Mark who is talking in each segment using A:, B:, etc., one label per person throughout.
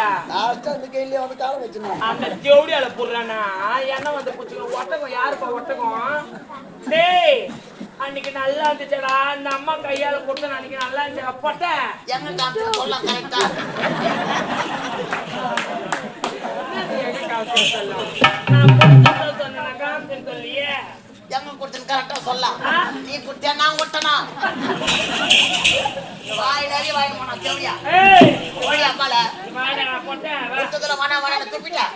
A: இல்லையா?
B: லாஸ்டா அந்த கையில வந்து காலம் வச்சிருந்தோம்
A: அந்த ஜோடியால போடுறானா? என்ன வந்து குச்சிக்கணும் ஒட்டகம் யாருப்பா ஒட்டகம்? டேய் அன்னைக்கு நல்லா இருந்துச்சடா. அந்த அம்மா கையால கொடுத்த அன்னைக்கு நல்லா இருந்துச்சா. பொட்ட.
B: எங்க சொல்லலாம் கரெக்டா
A: நான் சொல்லியே.
B: எங்க கொடுத்தேன் கரெக்டா சொல்லலாம்? நீ கொடுத்தியா நான் கொடுத்தனா வாயிலாவே வாங்க போனா தேவையா ஓடி
A: வா.
B: கொடுத்ததுல மன மன துப்பிட்டா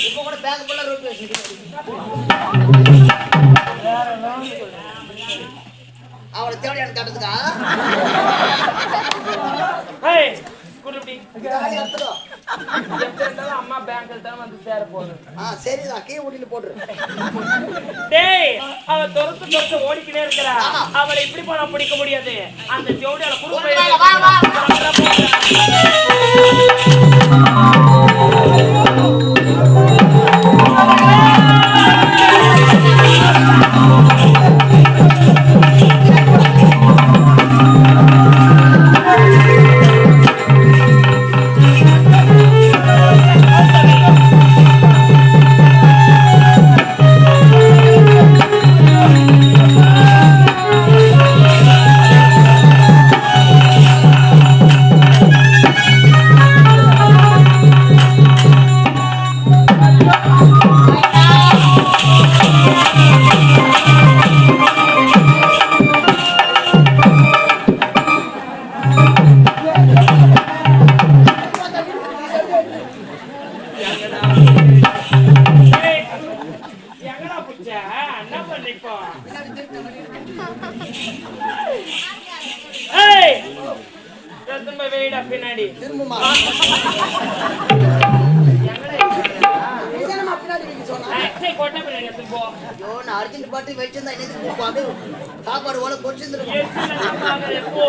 B: இப்போ கூட பேக் அவளை தேவையான தடுத்துக்கா காலி
A: அம்மா பேங்க்ல தான் வந்து சேர போகுது
B: ஆ சரிதான் கீ ஊட்டில போட்டுரு.
A: டேய் அவ துரத்து துரத்து ஓடிக்கிட்டே இருக்கிறா. அவளை இப்படி போனா பிடிக்க முடியாது. அந்த ஜோடியால
B: வா, வா, வா.
A: கொட்டை பின்னாடி எடுத்துன்னு போ.
B: ஐயோ நான் அர்ஜென்ட் பாட்டு வச்சிருந்தா என்னது அப்படியே சாப்பாடு ஓல
A: போ.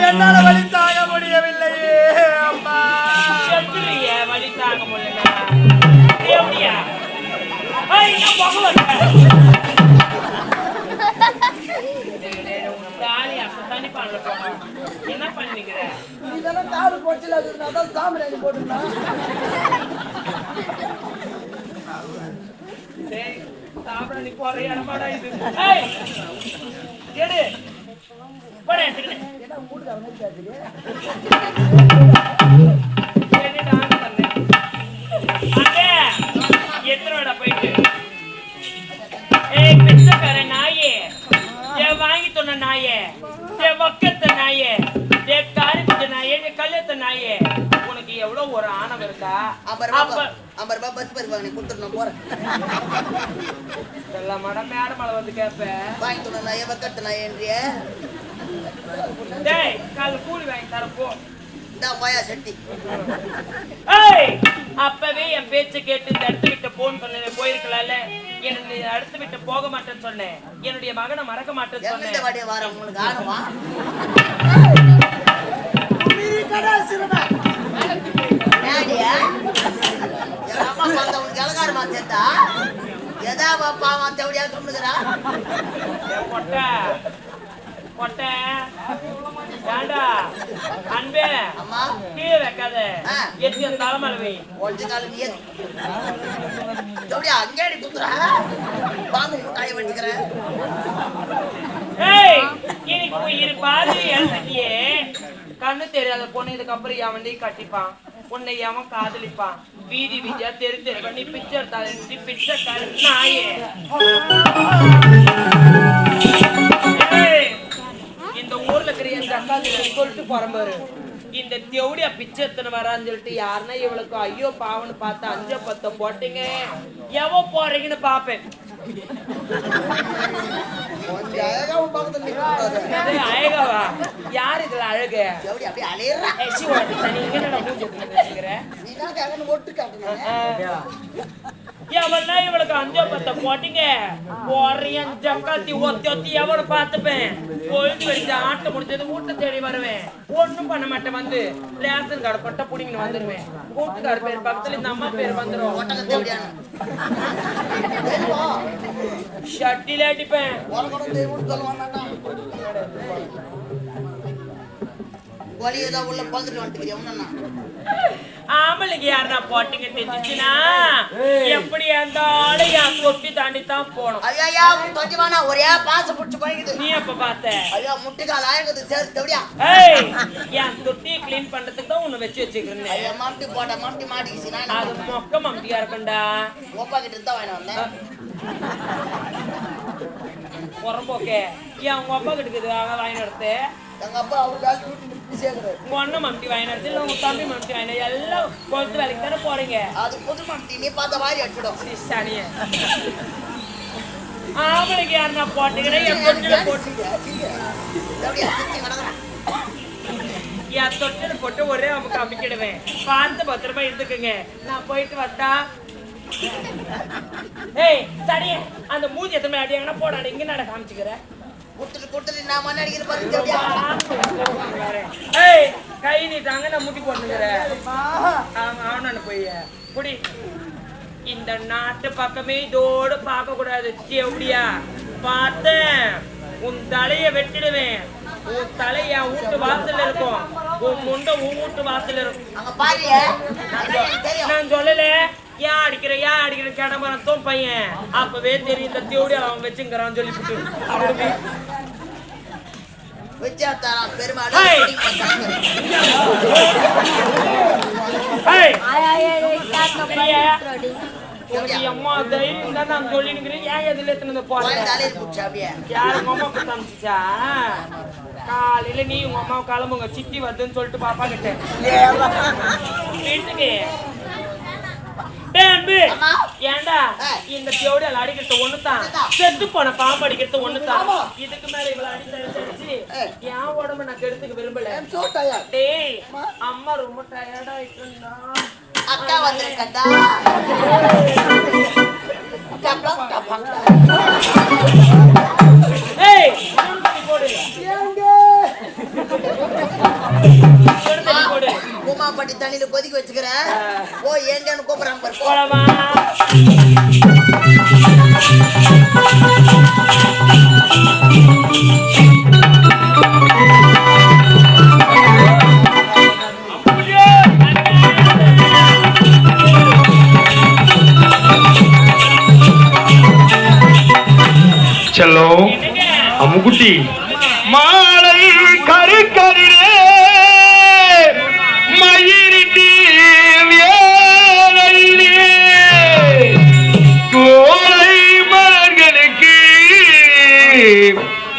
C: என்னால வழி தாங்க முடியவில்லையே அம்மா
A: வலி தாங்க. எப்படியா போக மாட்டேன். தாலி அப்பத்தானே பண்ணல போனோம். என்ன பண்ணிக்கிற
B: இதெல்லாம் காடு போச்சுல அது அதான் சாம்பிராணி போட்டுருந்தான்
A: சாப்பிட நீ போற இடமாடா இது. எடு. போடா எடுத்துக்கிட்டு
B: என்ன மூடு அவனே
A: எத்தனோட போயிட்டு? ஏய் பிச்சைக்கார நாயே. வாங்கி சொன்ன நாயே. வக்கத்த நாயே.
B: ஐம்பது ரூபாய் ஐம்பது ரூபாய் பஸ் பருவாங்க நீ கொடுத்துட்டு நான் போறேன்.
A: எல்லாம் மேடம் மேட மலை வந்து கேட்பேன்
B: வாங்கி தோணும் நான் எவ கட்டு நான் என்றிய
A: டேய் கால கூலி வாங்கி தர போ.
B: இந்த மாயா சட்டி.
A: ஏய் அப்பவே என் பேச்ச கேட்டு இந்த இடத்த விட்டு போன் பண்ண போயிருக்கலாம்ல? என்ன அடுத்த விட்டு போக மாட்டேன்னு சொன்னேன். என்னுடைய மகனை மறக்க மாட்டேன்னு சொன்னேன்.
B: வாடிய வார உங்களுக்கு? எங்க இலகாரமா சேர்த்தா? எதா பாப்பா தேவடியா கம்முனுக்குறா
A: ஏய், பொட்டை பொட்டை. ஏண்டா? அன்பே
B: அம்மா.
A: கீழே வைக்காத. எத்தி தலைமலை
B: தேவடியா அங்கேடி குத்துறா? பாம்பு முட்டாயை வச்சுக்கிறேன்
A: ஏய் இன்னைக்கு உயிர் பாதி கண்ணு தெரியாத பொண்ணு இதுக்கப்புறம் எவன்டி கட்டிப்பான். உன்னை எவன் காதலிப்பான். வீதி வீதியா தெரு தெரு நீ பிச்சர் எடுத்தாலே பிச்சர் பிச்சைக்கார நாயே? இந்த ஊர்ல இருக்கிற என் அக்கா சொல்லிட்டு போறேன் இந்த தேவடியா பிச்சை எத்தனை வரான்னு சொல்லிட்டு யாருன்னா இவளுக்கு ஐயோ பாவன்னு பார்த்து அஞ்ச பத்த போட்டீங்க. எவ போறீங்கன்னு பாப்பேன்
B: கொஞ்சம் அழகாவும் பக்கத்துல நிற்கக்கூடாது
A: ஏய், அழகவா யார் இதுல அழகு?
B: தேவடி அப்படியே அலையிறா.
A: சிவா, நீ என்னடா மூஞ்சி இப்படி வச்சுக்கிற?
B: நீ தான் கேட்கணும் ஒட்டு காட்டணும்
A: ஆ. எவனா இவளுக்கு அஞ்சோ பத்த போட்டீங்க? போறியன் ஜக்காத்தி ஒத்தி ஒத்தி எவனை பார்த்துப்பேன்? பொழுது வச்சு ஆட்ட முடிஞ்சது வீட்டை தேடி வருவேன். ஒண்ணும் பண்ண மாட்டேன் வந்து. ரேஷன் கார்டு பட்ட புடிங்கன்னு வந்துருவேன். வீட்டுக்கார பேர் பக்கத்துல இந்த அம்மா பேர்
B: தெரியுமா?
A: ஷட்டில அடிப்பேன்.
B: உலகம் தெரியும்னு சொல்ல வேண்டாம் வலி ஏதோ உள்ள பழுதுட்டு வந்துட்டு எவனா
A: ஆம்பளைக்கு யாருன்னா போட்டீங்க தெரிஞ்சுச்சுன்னா எப்படி இருந்தாலும் என் தொட்டி தாண்டி தான் போகணும்
B: ஐயா கொஞ்சமாண்ணா ஒரே பாச புடிச்சு போயிடுது
A: நீ எப்ப பார்த்த?
B: ஐயா முட்டுக்கால் ஆயக்குது சேர்த்து எப்படியா
A: ஏய் என் தொட்டியை க்ளீன் பண்றதுக்கு தான் உன்னை வச்சு வச்சுக்கிறேன்
B: ஐயா மம்டி போட்ட மம்டி மாட்டிக்கிச்சு நான்
A: அது மொக்க மம்தியா இருக்கும்டா.
B: ஒப்பா கிட்ட இருந்தா வாங்கிட்டு வந்தேன்.
A: புறம்போக்கே. என் உங்க அப்பா கிட்ட வாங்கி எடுத்து
B: எங்க அப்பா அவர்
A: உங்க அண்ணன் மம்தி வாங்கி எடுத்து இல்லை உங்க தம்பி மம்தி வாங்கி எல்லாம் கொளுத்து வேலைக்கு தானே போறீங்க?
B: அது புது மம்டி நீ பார்த்த வாரி அடிச்சிடும்.
A: சனிய ஆம்பளைக்கு யாருன்னா போட்டீங்கன்னா என் தொட்டில போட்டு.
B: எப்படியா சுத்தி கிடக்குறேன்
A: என் தொட்டில போட்டு ஒரே நமக்கு அமைக்கிடுவேன் பார்த்து பத்திரமா இருந்துக்குங்க. நான் போயிட்டு வந்தா. ஏய் சரி அந்த மூஞ்சி எத்தனை அடியாங்கன்னா போடாடி இங்க நட காமிச்சுக்கிற?
B: குடுத்துட்டு குடுத்துட்டு நான் மண்ணு அடிக்கிற பாரு எப்படியா
A: ஏய் கை நீட்டாங்க நான் முட்டி போட்டுக்கிறேன் அவனு போய். புடி இந்த நாட்டு பக்கமே இதோட பார்க்க கூடாது எப்படியா பார்த்தேன். உன் தலைய வெட்டிடுவேன். உன் தலை என் வீட்டு வாசல்ல இருக்கும். உன் முண்டை உன் வீட்டு வாசல்ல இருக்கும். நான் சொல்லல. ஏன் அடிக்கிற ஏன் அடிக்கிற கிடம்பரத்தும் பையன் அப்பவே தெரியும் இந்த தேவடி அவன் வச்சுங்கிறான்? உனக்கு அம்மா தைரியம் தான் நான் சொல்லினுக்கிறேன் ஏன் எதுல எத்தனை போறேன்
B: தலையில புடிச்சா அப்படியே
A: யார் உங்க அம்மா கொடுத்து அனுப்பிச்சா காலையில நீ உங்க அம்மா கிளம்புங்க சித்தி வருதுன்னு சொல்லிட்டு பாப்பா கிட்ட வீட்டுக்கு
B: ஏய்.
A: இந்த தேவடியால் அடிக்கிறது ஒண்ணுதான். செத்து போன பாம்பு அடிக்கிறது ஒண்ணுதான். இதுக்கு மேல இவ்வளவு அடிச்சு
B: ஏய்.
A: என் உடம்பு நான் கெடுத்துக்க விரும்பல. டேய்
B: அம்மா.
A: ரொம்ப டயர்டா ஆயிட்டுருந்தா
B: அக்கா வந்திருக்கட்டா பூமாப்பட்டி தண்ணியில கொதிக்க வச்சுக்கிறேன் ஓ ஏங்கன்னு கூப்பிடுறாங்க.
A: போலமா?
C: செல்லம் அம்முக்குட்டி. மாலை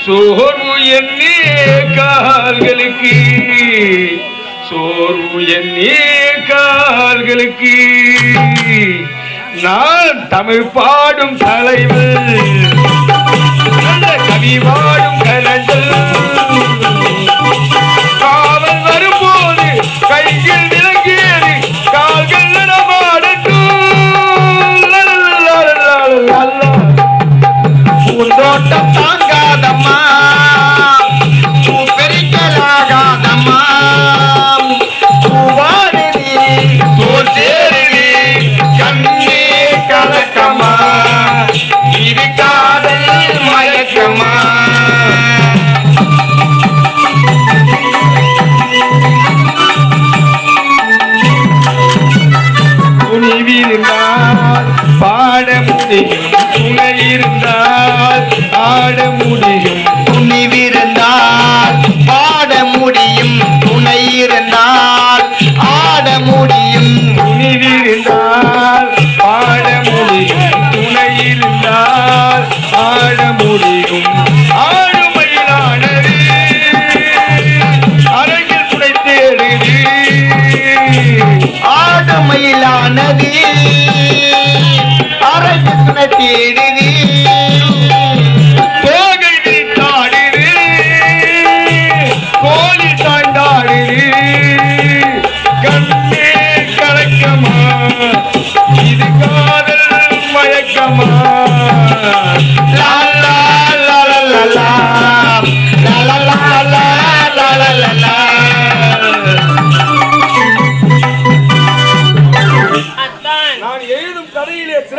C: சோர்வு எண்ணே கால்களுக்கு. சோர்வு எண்ணே கால்களுக்கு. நான் தமிழ் பாடும் தலைவர் நல்ல கவி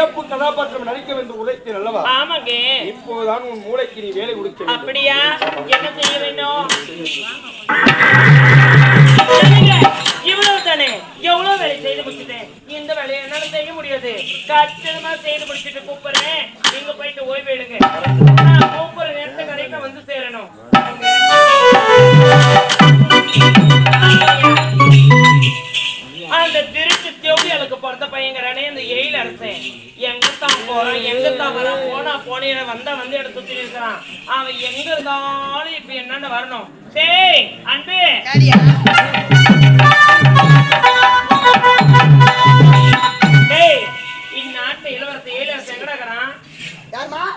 C: சிறப்பு கதாபாத்திரம் நடிக்க வேண்டும் உரைத்தேன் அல்லவா?
A: ஆமாங்க.
C: இப்போதான் உன் மூளைக்கு நீ வேலை கொடுக்க
A: அப்படியா? என்ன செய்ய வேண்டும். இவ்வளவு தானே எவ்வளவு வேலை செய்து முடிச்சிட்டேன் இந்த வேலையை என்னால செய்ய முடியாது. கச்சிதமா செய்து முடிச்சிட்டு கூப்பிடுறேன். நீங்க போயிட்டு ஓய்வு எடுங்க. நான் கூப்பிடுற நேரத்தை கடைக்க வந்து சேரணும். அந்த திருச்சி தேவடியாளுக்கு பிறந்த பையங்கிறானே இந்த எயில் அரசன் எங்க தான் போறான் எங்க தான் வரான் போனா போனேன் வந்தா வந்து எடுத்து சுத்தி இருக்கிறான் அவன் எங்க இருந்தாலும் இப்ப என்னன்னு வரணும் டேய் அன்பு இந்நாட்டு இளவரசன் எயிலரசன் எங்கடா இருக்கிறான்?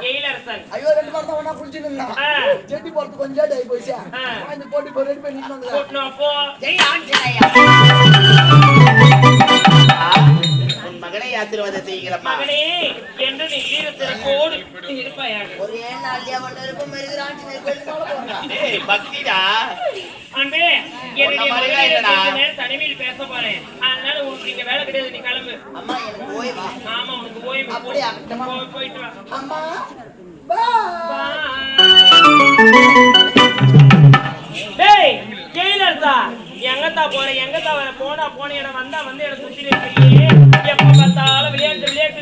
A: எயிலரசன்
B: ஐயோ ரெண்டு பேரும் இருந்தான்.
A: ஆ.
B: ஜெட்டி போறதுக்கு கொஞ்சம் லேட் ஆகி போச்சு.
A: ஆ.
B: வாங்கி போட்டு இப்போ ரெடி பண்ணிட்டு. ஒரே நாள்லயே
D: பக்திடா.
A: அன்பே என்னுடைய தனிமையில் பேச போறேன். அதனால உனக்கு வேலை கிடையாது நீ கிளம்பு.
B: அம்மா எனக்கு ஓய்வா.
A: ஆமா உனக்கு ஓய்வு.
B: அப்படியா?
A: போயிட்டு வா.
B: அம்மா.
A: டேய் ஜெயிலர்தா. எங்கத்தா போற? எங்கத்தா வர? போனா போன இடம் வந்தா வந்து இடம் சுத்தி எப்ப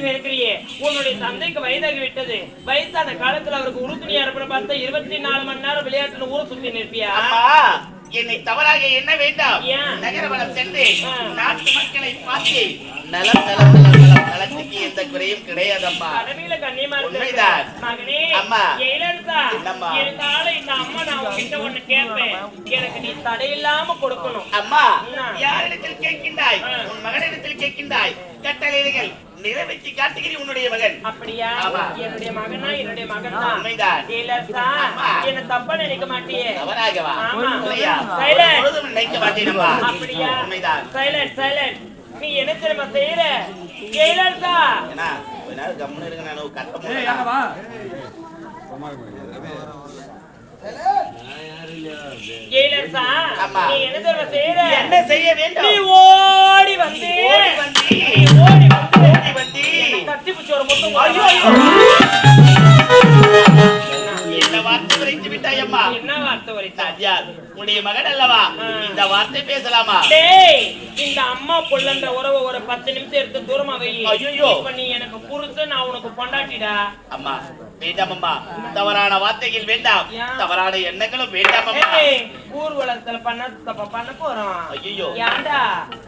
A: இருக்கிறியே உன்னுடைய தந்தைக்கு வயதாகி விட்டது வயசான காலத்துல அவருக்கு உறுதுணையா இருப்ப பார்த்தா இருபத்தி நாலு மணி நேரம் விளையாட்டுல ஊரை சுத்தி நிற்பியா?
D: என்னை தவறாக எண்ண வேண்டாம்.
A: ஏன்?
D: நகரவனம் சென்று. நாட்டு மக்களை பார்த்து நலம் நலம். நலத்துக்கு எந்த குறையும் கிடையாதம்மா. உண்மைதான். அம்மா. என்னம்மா?
A: இந்த அம்மா நான் உன்கிட்ட ஒண்ணு கேட்பேன். எனக்கு நீ தடையில்லாம கொடுக்கணும்.
D: அம்மா? யாரிடத்தில் கேட்கின்றாய். உன் மகனிடத்தில் கேட்கின்றாய். கட்டளைகள் நிறைவேற்றி காட்டுகிறேன் உன்னுடைய மகன்.
A: அப்படியா. என்னுடைய மகனா? என்னுடைய மகன் தான்
D: உண்மைதான்.
A: என்ன தப்பா நினைக்க மாட்டியே?
D: நினைக்க மாட்டேனம்மா.
A: அப்படியா?
D: உண்மைதான்.
A: சைலண்ட் சைலண்ட் நீ என்ன தெரியுமா செய்யற? ஜெயிலர்தா
D: ஏன்னா கொஞ்ச நேரம் கம்முன்னு இருங்க நான் கத்த
A: ஜெயிலர்தா
D: ஆமா.
A: நீ என்ன தெரியுமா செய்யற?
D: என்ன செய்ய
A: நீ
D: வேண்டும்
A: ஓடி வந்து.
D: ஓடி வந்து
A: நீ ஓடி வந்து.
D: ஓடி வந்து
A: கத்தி பிடிச்ச ஒரு முத்தம்
D: ஐயோ, அம்மா
A: என்ன வார்த்தை
D: யார்? உன்னுடைய மகன் அல்லவா. இந்த வார்த்தை பேசலாமா?
A: டேய் இந்த அம்மா புள்ளன்ற உறவை ஒரு பத்து நிமிஷம் எடுத்து தூரமா வை. இப்ப நீ எனக்கு புருஷன் நான் உனக்கு பொண்டாட்டிடா.
D: அம்மா வேண்டாம் அம்மா தவறான வார்த்தைகள் வேண்டாம்? தவறான எண்ணங்களும் வேண்டாம் அம்மா
A: ஊர்வலத்துல பண்ண தப்ப பண்ண போறோம்
D: ஐயையோ.
A: ஏன்டா?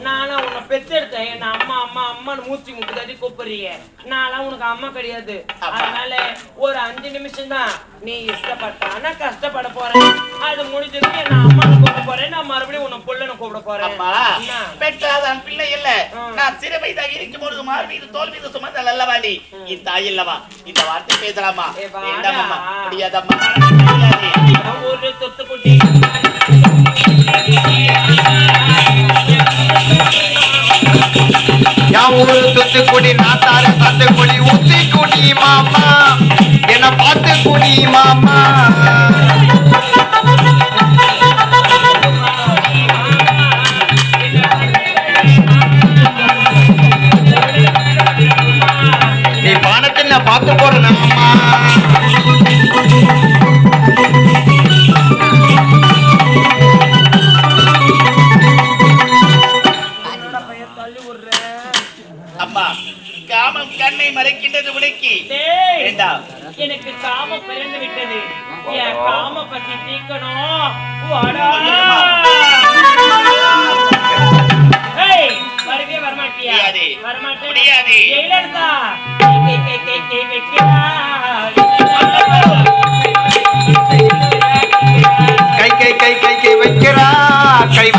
A: நானா உன்னை பெற்றெடுத்தேன். என்ன அம்மா அம்மா அம்மான்னு மூச்சு முட்டு தட்டி கூப்பிடுறீங்க. நான்லாம் உனக்கு அம்மா கிடையாது. அதனால ஒரு அஞ்சு நிமிஷம் தான் நீ இஷ்டப்பட்டா நான் கஷ்டப்பட போறேன். அது முடிஞ்சதுக்கு என்ன அம்மான்னு கூப்பிட போறேன். நான் மறுபடியும் உன்னை புள்ளன்னு கூப்பிட போறேன்.
D: அம்மா? பெற்றாதான் பிள்ளை இல்ல. நான் சிறு வயதாக இருக்கும் பொழுது மார் மீது தோல் மீது சுமந்தல் அல்லவா நீ என் தாய் அல்லவா இந்த வார்த்தை பேசலாமா? முடியாதம்மா. முடியாது.
A: நான் ஒரு தொத்து குட்டி.
E: என் ஊரு தூத்துக்குடி நாத்தார தத்துக்குடி ஊத்தி குடி மாமா. என்ன பார்த்து குடி மாமா. நீ பானத்தில் நான் பார்த்து போறேன் அம்மா.
A: பத்தி வரவே வரமாட்டியா வரமாட்டேன் கை கை கை கை வைக்கிறா
E: கை வைக்கிறா கை